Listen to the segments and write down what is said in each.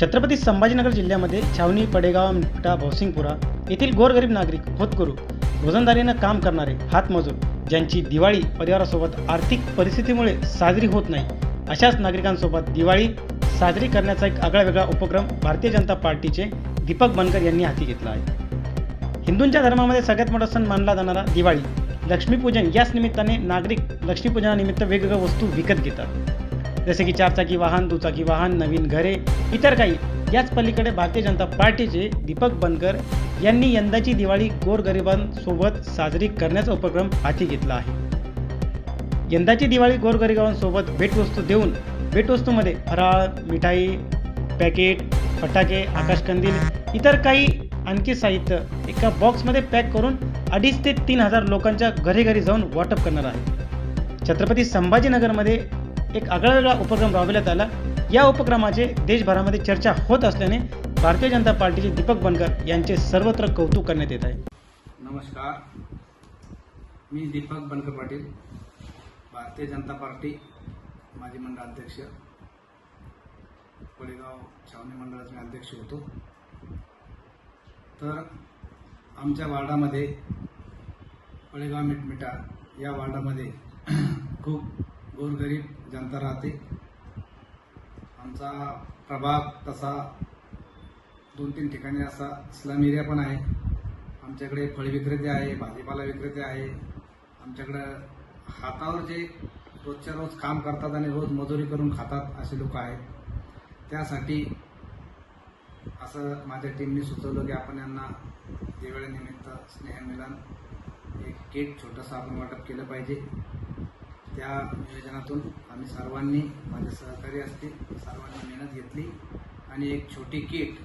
छत्रपती संभाजीनगर जिल्ह्यामध्ये छावणी पडेगाव मिठा भौसिंगपुरा येथील गोरगरीब नागरिक होतकरू रोजंदारीनं काम करणारे हातमजूर ज्यांची दिवाळी परिवारासोबत आर्थिक परिस्थितीमुळे साजरी होत नाही अशाच नागरिकांसोबत दिवाळी साजरी करण्याचा एक आगळा वेगळा उपक्रम भारतीय जनता पार्टीचे दीपक बनकर यांनी हाती घेतला आहे. हिंदूंच्या धर्मामध्ये सगळ्यात मोठा सण मानला जाणारा दिवाळी लक्ष्मीपूजन याच निमित्ताने नागरिक लक्ष्मीपूजनानिमित्त वेगवेगळ्या वस्तू विकत घेतात. जसे की चारचाकी वाहन दुचाकी वाहन नवीन घरे इतर काही. याच पलीकडे भारतीय जनता पार्टीचे दीपक बनकर यांनी यंदाची दिवाळी गोरगरिबांसोबत साजरी करण्याचा उपक्रम हाती घेतला आहे. यंदाची दिवाळी गोरगरिबांसोबत भेटवस्तू देऊन भेटवस्तूमध्ये फराळ मिठाई पॅकेट फटाके आकाशकंदील इतर काही आणखी साहित्य एका बॉक्समध्ये पॅक करून अडीच ते तीन हजार लोकांच्या घरी घरी जाऊन वाटप करणार आहे. छत्रपती संभाजीनगरमध्ये एक आगळा वेगळा उपक्रम राबविण्यात आला. या उपक्रमाचे देशभरामध्ये चर्चा होत असल्याने भारतीय जनता पार्टीचे दीपक बनकर यांचे सर्वत्र कौतुक करण्यात येत आहे. नमस्कार. मी दीपक बनकर पाटील भारतीय जनता पार्टी माजी मंडळ अध्यक्ष. कोळेगाव छावणी मंडळाचे मी अध्यक्ष होतो. तर आमच्या वार्डामध्ये कोळेगाव मिटमिटा या वार्डामध्ये खूप गोरगरीब जनता राहते. आमचा प्रभाग तसा दोन तीन ठिकाणी असा स्लम एरिया पण आहे. आमच्याकडे फळ विक्रेते आहे भाजीपाला विक्रेते आहे. आमच्याकडं हातावर जे रोजच्या रोज काम करतात आणि रोज मजुरी करून खातात असे लोक आहेत. त्यासाठी असं माझ्या टीमने सुचवलं की आपण यांना दिवाळीनिमित्त स्नेहमिलन एक केक छोटंसं आपण वाटप केलं पाहिजे. त्या नियोजनातून आम्ही सर्वांनी माझे सहकारी असतील सर्वांनी मेहनत घेतली. आणि एक छोटी किट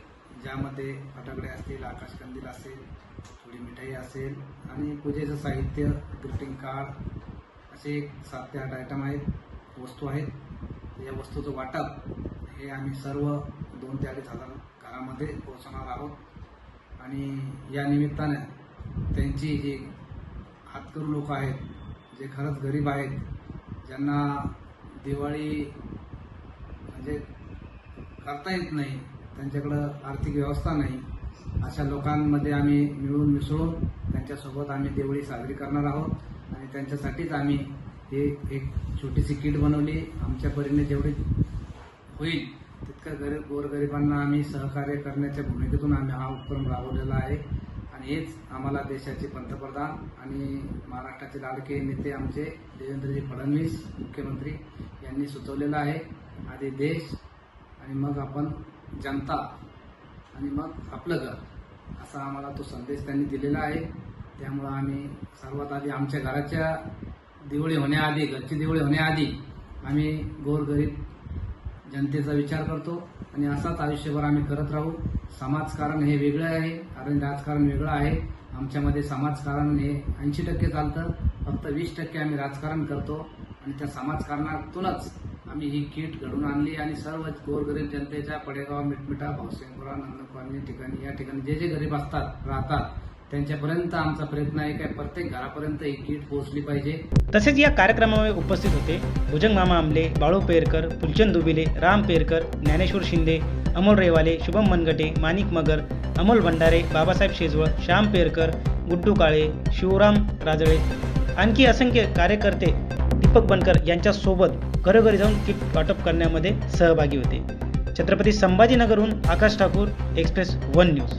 ज्यामध्ये फटाकडे असतील आकाशकंदील असेल थोडी मिठाई असेल आणि पूजेचं साहित्य ग्रीटिंग कार्ड असे एक सात ते आठ आयटम आहेत वस्तू आहेत. या वस्तूचं वाटप हे आम्ही सर्व दोन ते अडीच हजार घरामध्ये पोहोचणार आहोत. आणि या निमित्तानं त्यांची जी हातकरू लोक आहेत जे खरंच गरीब आहेत ज्यांना दिवाळी म्हणजे करता येत नाही त्यांच्याकडं आर्थिक व्यवस्था नाही अशा लोकांमध्ये आम्ही मिळून मिसळून त्यांच्यासोबत आम्ही दिवाळी साजरी करणार आहोत. आणि त्यांच्यासाठीच आम्ही हे एक छोटीशी किट बनवली. आमच्या परीने जेवढी होईल तितकं गरीब गोरगरिबांना आम्ही सहकार्य करण्याच्या भूमिकेतून आम्ही हा उपक्रम राबवलेला आहे. आणि हेच आम्हाला देशाचे पंतप्रधान आणि महाराष्ट्राचे लाडके नेते आमचे देवेंद्रजी फडणवीस मुख्यमंत्री यांनी सुचवलेलं आहे. आधी देश आणि मग आपण जनता आणि मग आपलं घर असा आम्हाला तो संदेश त्यांनी दिलेला आहे. त्यामुळं आम्ही सर्वात आधी आमच्या घराच्या दिवळी होण्याआधी घरची दिवळी होण्याआधी आम्ही गोरगरीब जनतेचा विचार करतो आणि असाच आयुष्यभर आम्ही करत राहू. समाजकारण हे वेगळं आहे कारण राजकारण वेगळं आहे. आमच्यामध्ये समाजकारण हे ऐंशी टक्के चालतं. फक्त वीस टक्के आम्ही राजकारण करतो आणि त्या समाजकारणातूनच आम्ही ही किट घडून आणली आणि सर्व गोरगरीब जनतेच्या पडेगाव मिटमिटा भावसेंपुरा नंदकवानी ठिकाणी या ठिकाणी जे जे गरीब असतात राहतात त्यांच्यापर्यंत आमचा प्रयत्न आहे काय? प्रत्येक घरापर्यंत एक किट पोहोचली पाहिजे. तसेच या कार्यक्रमामध्ये उपस्थित होते भुजंग मामा आमले बाळू पेरकर फुलचंद दुबिले राम पेरकर ज्ञानेश्वर शिंदे अमोल रेवाले शुभम मनगटे माणिक मगर अमोल भंडारे बाबासाहेब शेजवळ श्याम पेरकर गुड्डू काळे शिवराम राजळे आणखी असंख्य कार्यकर्ते दीपक बनकर यांच्यासोबत घरोघरी जाऊन किट वाटप करण्यामध्ये सहभागी होते. Chhatrapati संभाजीनगरहून Akash Thakur express one news